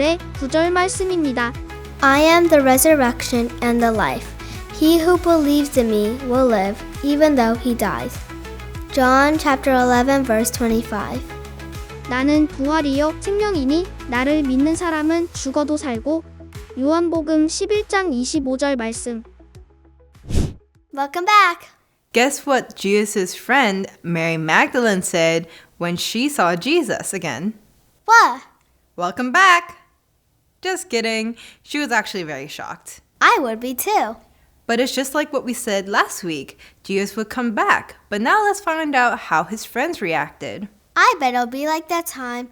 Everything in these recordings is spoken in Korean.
오늘의 구절 말씀입니다. I am the resurrection and the life. He who believes in me will live, even though he dies. John chapter 11 verse 25. 나는 부활이요 생명이니 나를 믿는 사람은 죽어도 살고 요한복음 11장 25절 말씀. Welcome back. Guess what Jesus' friend Mary Magdalene said when she saw Jesus again? What? Welcome back! Just kidding. She was actually very shocked. I would be too. But it's just like what we said last week. Jesus would come back. But now let's find out how his friends reacted. I bet it'll be like that time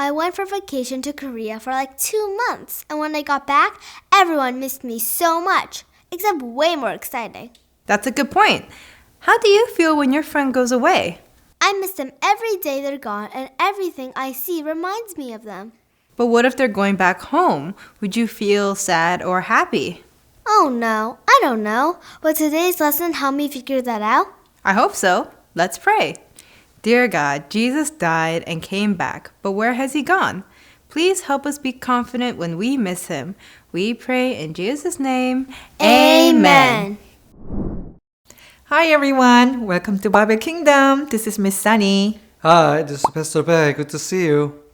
I went for vacation to Korea for like two months, and when I got back, everyone missed me so much, except way more exciting. That's a good point. How do you feel when your friend goes away? I miss them every day they're gone, and everything I see reminds me of them. But what if they're going back home? Would you feel sad or happy? Oh no, I don't know. Will today's lesson help me figure that out? I hope so. Let's pray. Dear God, Jesus died and came back, but where has he gone? Please help us be confident when we miss him. We pray in Jesus' name. Amen. Hi everyone, welcome to Bible Kingdom. This is Miss Sunny. Hi, this is Pastor Bear. Good to see you.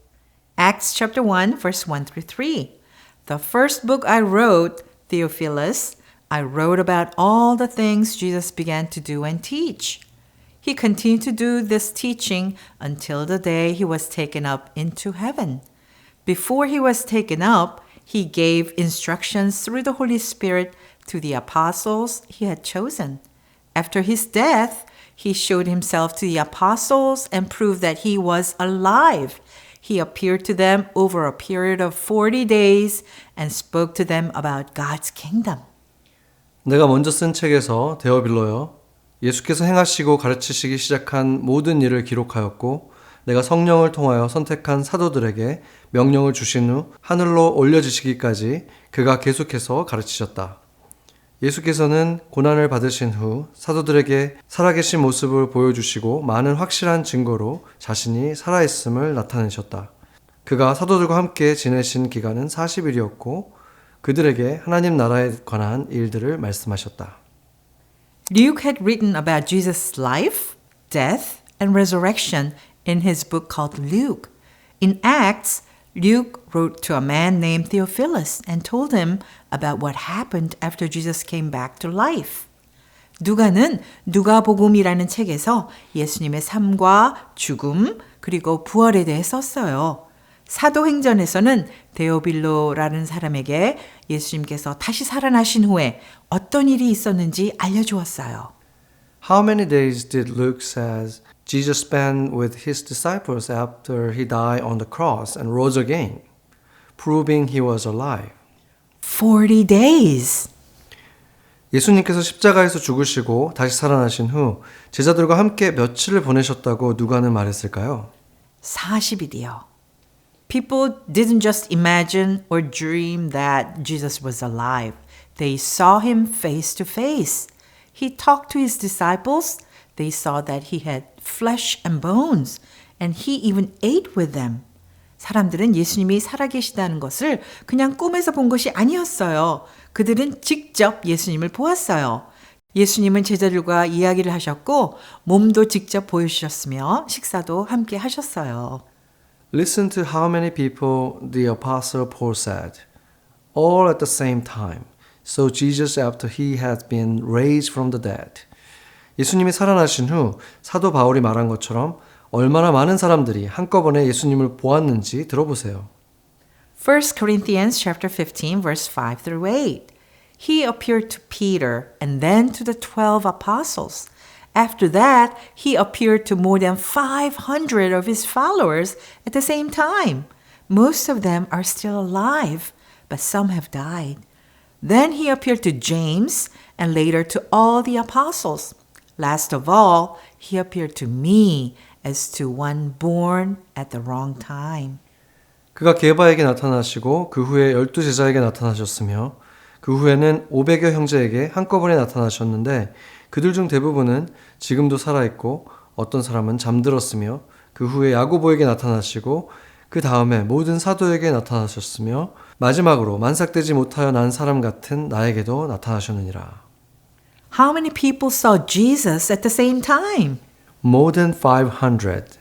Acts chapter 1, verse 1 through 3. The first book I wrote, Theophilus, I wrote about all the things Jesus began to do and teach. He continued to do this teaching until the day he was taken up into heaven. Before he was taken up, he gave instructions through the Holy Spirit to the apostles he had chosen. After his death, he showed himself to the apostles and proved that he was alive. He appeared to them over a period of 40 days and spoke to them about God's kingdom. 내가 먼저 쓴 책에서 데어빌로여 예수께서 행하시고 가르치시기 시작한 모든 일을 기록하였고 내가 성령을 통하여 선택한 사도들에게 명령을 주신 후 하늘로 올려지시기까지 그가 계속해서 가르치셨다. 예수께서는 고난을 받으신 후 사도들에게 살아계신 모습을 보여주시고 많은 확실한 증거로 자신이 살아있음을 나타내셨다. 그가 사도들과 함께 지내신 기간은 40일이었고 그들에게 하나님 나라에 관한 일들을 말씀하셨다. Luke had written about Jesus' life, death, and resurrection in his book called Luke. In Acts, Luke wrote to a man named Theophilus and told him about what happened after Jesus came back to life. 누가는 누가복음이라는 책에서 예수님의 삶과 죽음 그리고 부활에 대해 썼어요. 사도행전에서는 데오빌로라는 사람에게 예수님께서 다시 살아나신 후에 어떤 일이 있었는지 알려주었어요. How many days did Luke says Jesus spent with his disciples after he died on the cross and rose again, proving he was alive? 40 days. 예수님께서 십자가에서 죽으시고 다시 살아나신 후 제자들과 함께 며칠을 보내셨다고 누가는 말했을까요? 40일이요. People didn't just imagine or dream that Jesus was alive. They saw him face to face. He talked to his disciples. They saw that he had flesh and bones, and he even ate with them. 사람들은 예수님이 살아계시다는 것을 그냥 꿈에서 본 것이 아니었어요. 그들은 직접 예수님을 보았어요. 예수님은 제자들과 이야기를 하셨고 몸도 직접 보여주셨으며 식사도 함께 하셨어요. Listen to how many people the apostle Paul said, all at the same time. So Jesus after he had been raised from the dead. 예수님이 살아나신 후 사도 바울이 말한 것처럼 얼마나 많은 사람들이 한꺼번에 예수님을 보았는지 들어보세요. 1 Corinthians chapter 15 verse 5 through 8. He appeared to Peter and then to the 12 apostles. After that, he appeared to more than 500 of his followers at the same time. Most of them are still alive, but some have died. Then he appeared to James and later to all the apostles. Last of all, he appeared to me as to one born at the wrong time. 그가 게바에게 나타나시고 그 후에 열두 제자에게 나타나셨으며 그 후에는 500여 형제에게 한꺼번에 나타나셨는데 그들 중 대부분은 지금도 살아있고 어떤 사람은 잠들었으며 그 후에 야고보에게 나타나시고 그 다음에 모든 사도에게 나타나셨으며 마지막으로 만삭되지 못하여 난 사람 같은 나에게도 나타나셨느니라. How many people saw Jesus at the same time? More than 500.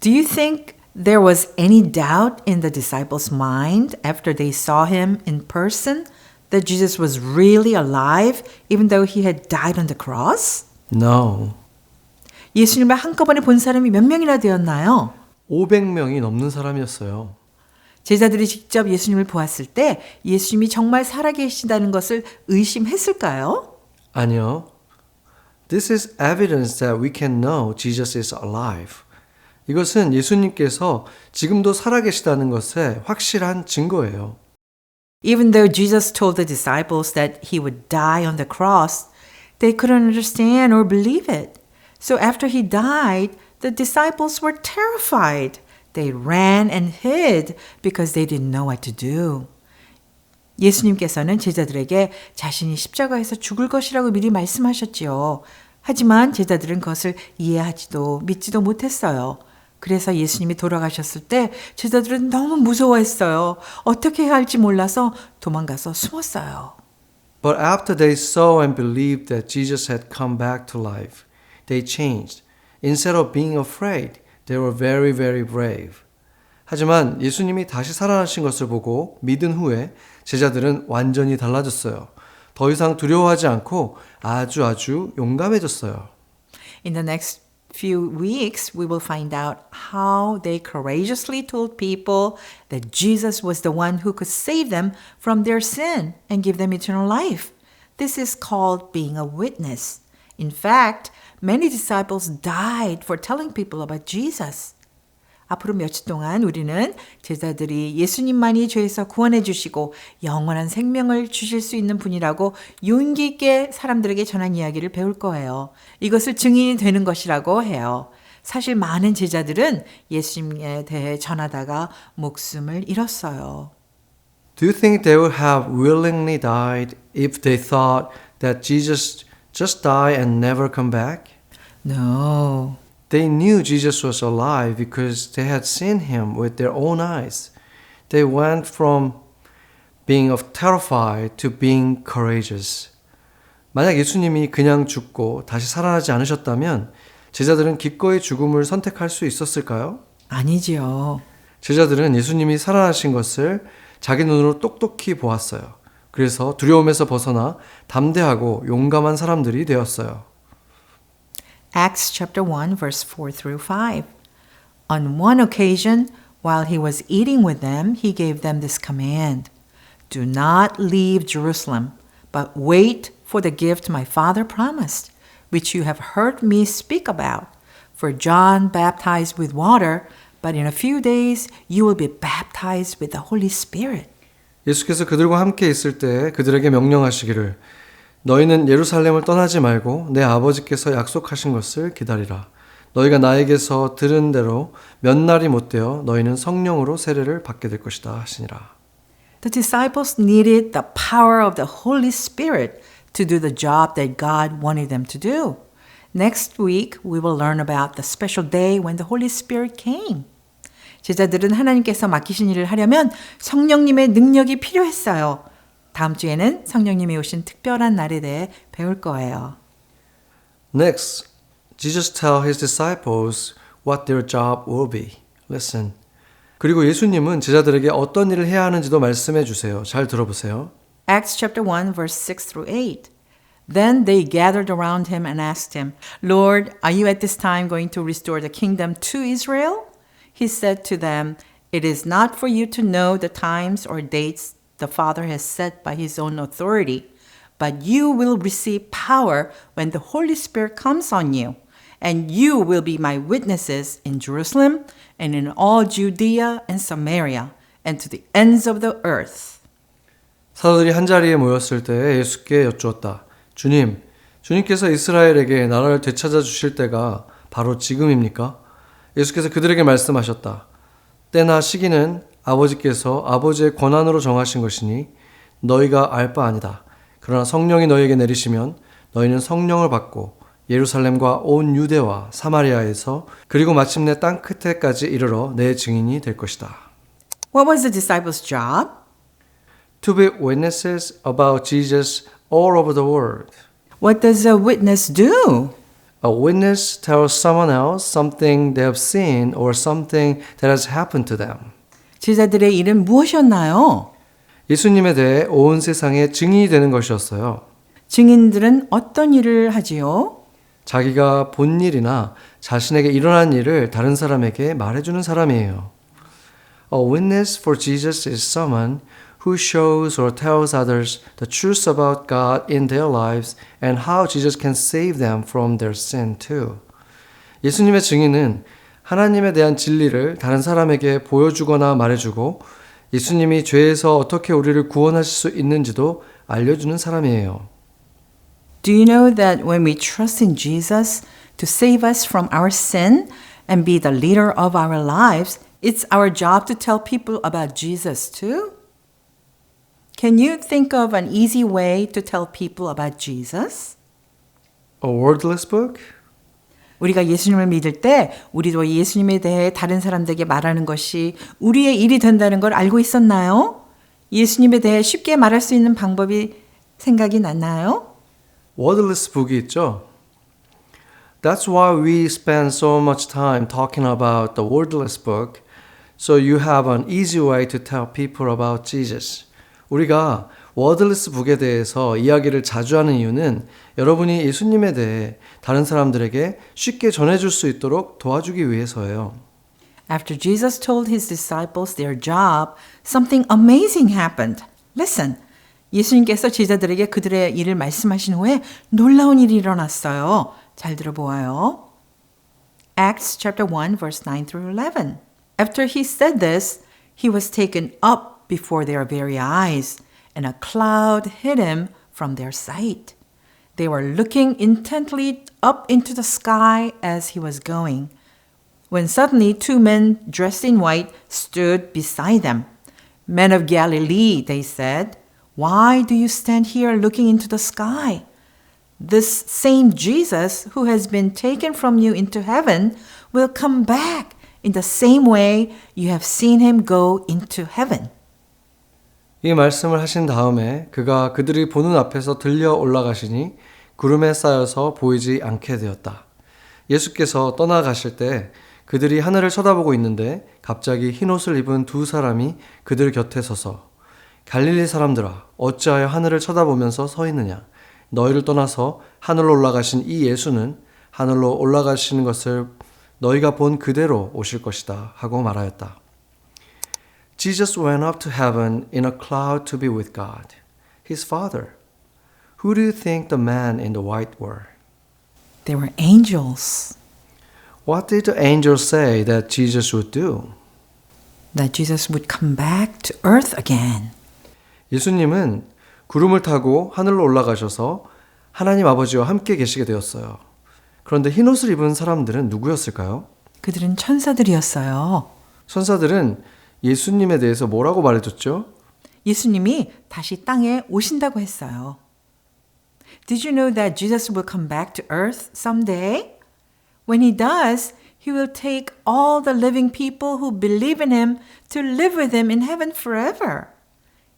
Do you think there was any doubt in the disciples' mind after they saw him in person that Jesus was really alive even though he had died on the cross? No. 예수님을 한꺼번에 본 사람이 몇 명이나 되었나요? 500명이 넘는 사람이었어요. 제자들이 직접 예수님을 보았을 때 예수님이 정말 살아계신다는 것을 의심했을까요? 아니요. This is evidence that we can know Jesus is alive. 이것은 예수님께서 지금도 살아계시다는 것의 확실한 증거예요. Even though Jesus told the disciples that he would die on the cross, they couldn't understand or believe it. So after he died, the disciples were terrified. They ran and hid because they didn't know what to do. 예수님께서는 제자들에게 자신이 십자가에서 죽을 것이라고 미리 말씀하셨지요. 하지만 제자들은 그것을 이해하지도 믿지도 못했어요. 그래서 예수님이 돌아가셨을 때 제자들은 너무 무서워했어요. 어떻게 해야 할지 몰라서 도망가서 숨었어요. But after they saw and believed that Jesus had come back to life, they changed. Instead of being afraid, they were very, very brave. 하지만 예수님이 다시 살아나신 것을 보고 믿은 후에 제자들은 완전히 달라졌어요. 더 이상 두려워하지 않고 아주 아주 용감해졌어요. In the next few weeks, we will find out how they courageously told people that Jesus was the one who could save them from their sin and give them eternal life. This is called being a witness. In fact, many disciples died for telling people about Jesus. 앞으로 며칠 동안 우리는 제자들이 예수님만이 죄에서 구원해 주시고 영원한 생명을 주실 수 있는 분이라고 용기 있게 사람들에게 전한 이야기를 배울 거예요. 이것을 증인이 되는 것이라고 해요. 사실 많은 제자들은 예수님에 대해 전하다가 목숨을 잃었어요. Do you think they would have willingly died if they thought that Jesus just die and never come back? No. They knew Jesus was alive because they had seen him with their own eyes. They went from being of terrified to being courageous. 만약 예수님이 그냥 죽고 다시 살아나지 않으셨다면 제자들은 기꺼이 죽음을 선택할 수 있었을까요? 아니지요. 제자들은 예수님이 살아나신 것을 자기 눈으로 똑똑히 보았어요. 그래서 두려움에서 벗어나 담대하고 용감한 사람들이 되었어요. Acts chapter 1 verse 4 through 5. On one occasion, while he was eating with them, he gave them this command Do not leave Jerusalem, but wait for the gift my father promised, which you have heard me speak about. For John baptized with water, but in a few days you will be baptized with the Holy Spirit. 예수께서 그들과 함께 있을 때 그들에게 명령하시기를 너희는 예루살렘을 떠나지 말고 내 아버지께서 약속하신 것을 기다리라. 너희가 나에게서 들은 대로 몇 날이 못 되어 너희는 성령으로 세례를 받게 될 것이다 하시니라. The disciples needed the power of the Holy Spirit to do the job that God wanted them to do. Next week, we will learn about the special day when the Holy Spirit came. 제자들은 하나님께서 맡기신 일을 하려면 성령님의 능력이 필요했어요. 다음 주에는 성령님이 오신 특별한 날에 대해 배울 거예요. Next, Jesus tell his disciples what their job will be. Listen. 그리고 예수님은 제자들에게 어떤 일을 해야 하는지도 말씀해 주세요. 잘 들어보세요. Acts chapter 1 verse 6 through 8. Then they gathered around him and asked him, Lord, are you at this time going to restore the kingdom to Israel? He said to them, It is not for you to know the times or dates the Father has set by his own authority, but you will receive power when the Holy Spirit comes on you, and you will be my witnesses in Jerusalem and in all Judea and Samaria and to the ends of the earth. 사도들이 한자리에 모였을 때 예수께 여쭈었다. 주님, 주님께서 이스라엘에게 나라를 되찾아 주실 때가 바로 지금입니까? 예수께서 그들에게 말씀하셨다. 때나 시기는 아버지께서 아버지의 권한으로 정하신 것이니 너희가 알 바 아니다. 그러나 성령이 너희에게 내리시면 너희는 성령을 받고 예루살렘과 온 유대와 사마리아에서 그리고 마침내 땅 끝에까지 이르러 내 증인이 될 것이다. What was the disciples' job? To be witnesses about Jesus all over the world. What does a witness do? A witness tells someone else something they have seen or something that has happened to them. 제자들의 일은 무엇이었나요? 예수님에 대해 온 세상에 증인이 되는 것이었어요. 증인들은 어떤 일을 하지요? 자기가 본 일이나 자신에게 일어난 일을 다른 사람에게 말해주는 사람이에요. A witness for Jesus is someone who shows or tells others the truth about God in their lives and how Jesus can save them from their sin too. 예수님의 증인은 하나님에 대한 진리를 다른 사람에게 보여주거나 말해주고 예수님이 죄에서 어떻게 우리를 구원하실 수 있는지도 알려주는 사람이에요. Do you know that when we trust in Jesus to save us from our sin and be the leader of our lives, it's our job to tell people about Jesus too? Can you think of an easy way to tell people about Jesus? A wordless book? 우리가 예수님을 믿을 때 우리도 예수님에 대해 다른 사람들에게 말하는 것이 우리의 일이 된다는 걸 알고 있었나요? 예수님에 대해 쉽게 말할 수 있는 방법이 생각이 났나요? wordless book이 있죠. That's why we spend so much time talking about the wordless book, so you have an easy way to tell people about Jesus. 우리가 wordless book에 대해서 이야기를 자주 하는 이유는 여러분이 예수님에 대해 다른 사람들에게 쉽게 전해줄 수 있도록 도와주기 위해서예요. After Jesus told his disciples their job, something amazing happened. Listen. 예수님께서 제자들에게 그들의 일을 말씀하신 후에 놀라운 일이 일어났어요. 잘 들어보아요. Acts chapter 1 verse 9 through 11. After he said this, he was taken up before their very eyes, and a cloud hid him from their sight. They were looking intently up into the sky as he was going. when suddenly two men dressed in white stood beside them. Men of Galilee, they said, why do you stand here looking into the sky? This same Jesus who has been taken from you into heaven will come back in the same way you have seen him go into heaven. 이 말씀을 하신 다음에 그가 그들이 보는 앞에서 들려 올라가시니 구름에 쌓여서 보이지 않게 되었다. 예수께서 떠나가실 때 그들이 하늘을 쳐다보고 있는데 갑자기 흰 옷을 입은 두 사람이 그들 곁에 서서 갈릴리 사람들아 어찌하여 하늘을 쳐다보면서 서 있느냐 너희를 떠나서 하늘로 올라가신 이 예수는 하늘로 올라가시는 것을 너희가 본 그대로 오실 것이다 하고 말하였다. Jesus went up to heaven in a cloud to be with God, his Father. Who do you think the man in the white were? They were angels. What did the angels say that Jesus would do? That Jesus would come back to earth again. 예수님은 구름을 타고 하늘로 올라가셔서 하나님 아버지와 함께 계시게 되었어요. 그런데 흰 옷을 입은 사람들은 누구였을까요? 그들은 천사들이었어요. 천사들은 예수님에 대해서 뭐라고 말해줬죠? 예수님이 다시 땅에 오신다고 했어요. Did you know that Jesus will come back to earth someday? When he does, he will take all the living people who believe in him to live with him in heaven forever.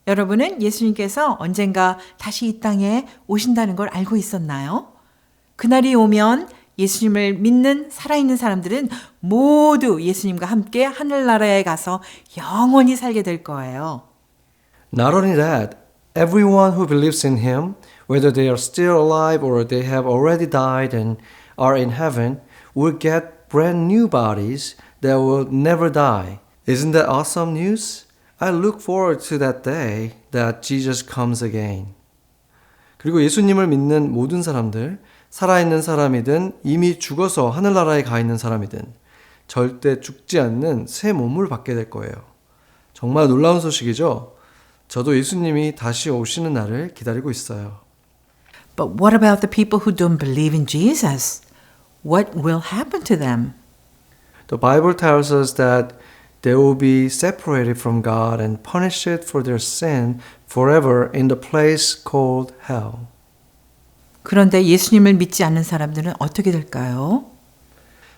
여러분은 예수님께서 언젠가 다시 이 땅에 오신다는 걸 알고 있었나요? 그날이 오면 예수님을 믿는 살아있는 사람들은 모두 예수님과 함께 하늘나라에 가서 영원히 살게 될 거예요. Not only that, everyone who believes in him, whether they are still alive or they have already died and are in heaven, will get brand new bodies that will never die. Isn't that awesome news? I look forward to that day that Jesus comes again. 그리고 예수님을 믿는 모든 사람들, 살아있는 사람이든 이미 죽어서 하늘나라에 가 있는 사람이든 절대 죽지 않는 새 몸을 받게 될 거예요. 정말 놀라운 소식이죠? 저도 예수님이 다시 오시는 날을 기다리고 있어요. But what about the people who don't believe in Jesus? What will happen to them? The Bible tells us that they will be separated from God and punished for their sin forever in the place called hell. 그런데 예수님을 믿지 않는 사람들은 어떻게 될까요?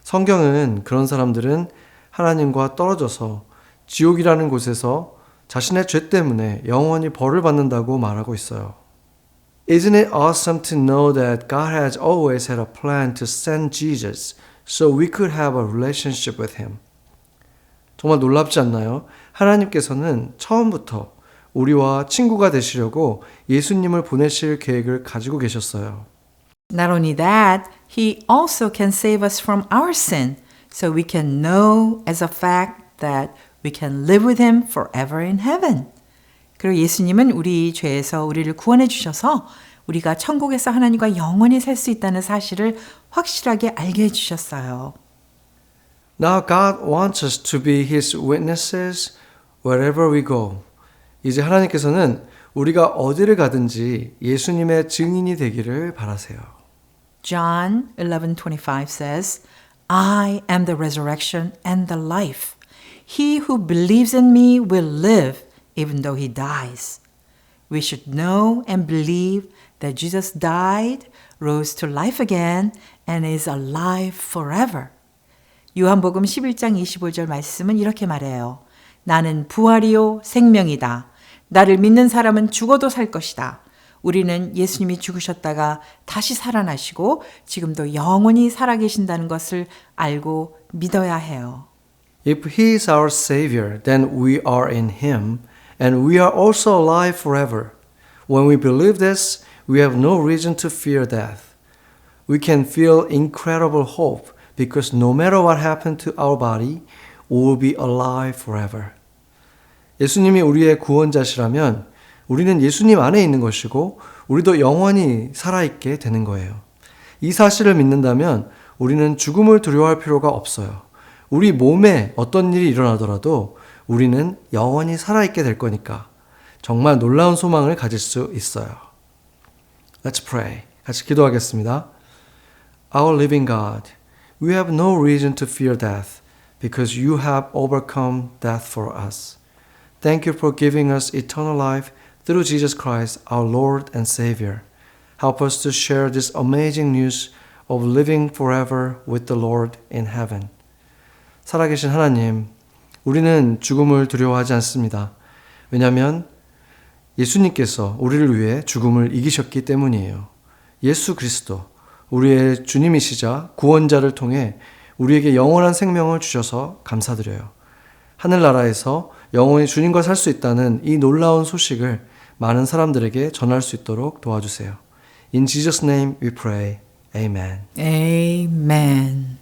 성경은 그런 사람들은 하나님과 떨어져서 지옥이라는 곳에서 자신의 죄 때문에 영원히 벌을 받는다고 말하고 있어요. Isn't it awesome to know that God has always had a plan to send Jesus so we could have a relationship with Him? 정말 놀랍지 않나요? 하나님께서는 처음부터 우리와 친구가 되시려고 예수님을 보내실 계획을 가지고 계셨어요. Not only that, He also can save us from our sin, so we can know as a fact that we can live with Him forever in heaven. 그리고 예수님은 우리 죄에서 우리를 구원해 주셔서 우리가 천국에서 하나님과 영원히 살 수 있다는 사실을 확실하게 알게 해 주셨어요. Now God wants us to be His witnesses wherever we go. 이제 하나님께서는 우리가 어디를 가든지 예수님의 증인이 되기를 바라세요. John 11:25 says, I am the resurrection and the life. He who believes in me will live even though he dies. We should know and believe that Jesus died, rose to life again, and is alive forever. 요한복음 11장 25절 말씀은 이렇게 말해요. 나는 부활이요 생명이다. 나를 믿는 사람은 죽어도 살 것이다. 우리는 예수님이 죽으셨다가 다시 살아나시고 지금도 영원히 살아계신다는 것을 알고 믿어야 해요. If He is our Savior, then we are in Him, and we are also alive forever. When we believe this, we have no reason to fear death. We can feel incredible hope because no matter what happened to our body, we will be alive forever. 예수님이 우리의 구원자시라면 우리는 예수님 안에 있는 것이고 우리도 영원히 살아있게 되는 거예요. 이 사실을 믿는다면 우리는 죽음을 두려워할 필요가 없어요. 우리 몸에 어떤 일이 일어나더라도 우리는 영원히 살아있게 될 거니까 정말 놀라운 소망을 가질 수 있어요. Let's pray. 같이 기도하겠습니다. Our living God, we have no reason to fear death because you have overcome death for us. Thank you for giving us eternal life through Jesus Christ, our Lord and Savior. Help us to share this amazing news of living forever with the Lord in heaven. 살아계신 하나님, 우리는 죽음을 두려워하지 않습니다. 왜냐하면 예수님께서 우리를 위해 죽음을 이기셨기 때문이에요. 예수 그리스도, 우리의 주님이시자 구원자를 통해 우리에게 영원한 생명을 주셔서 감사드려요. 하늘나라에서 영원히 주님과 살 수 있다는 이 놀라운 소식을 많은 사람들에게 전할 수 있도록 도와주세요. In Jesus' name we pray. Amen. Amen.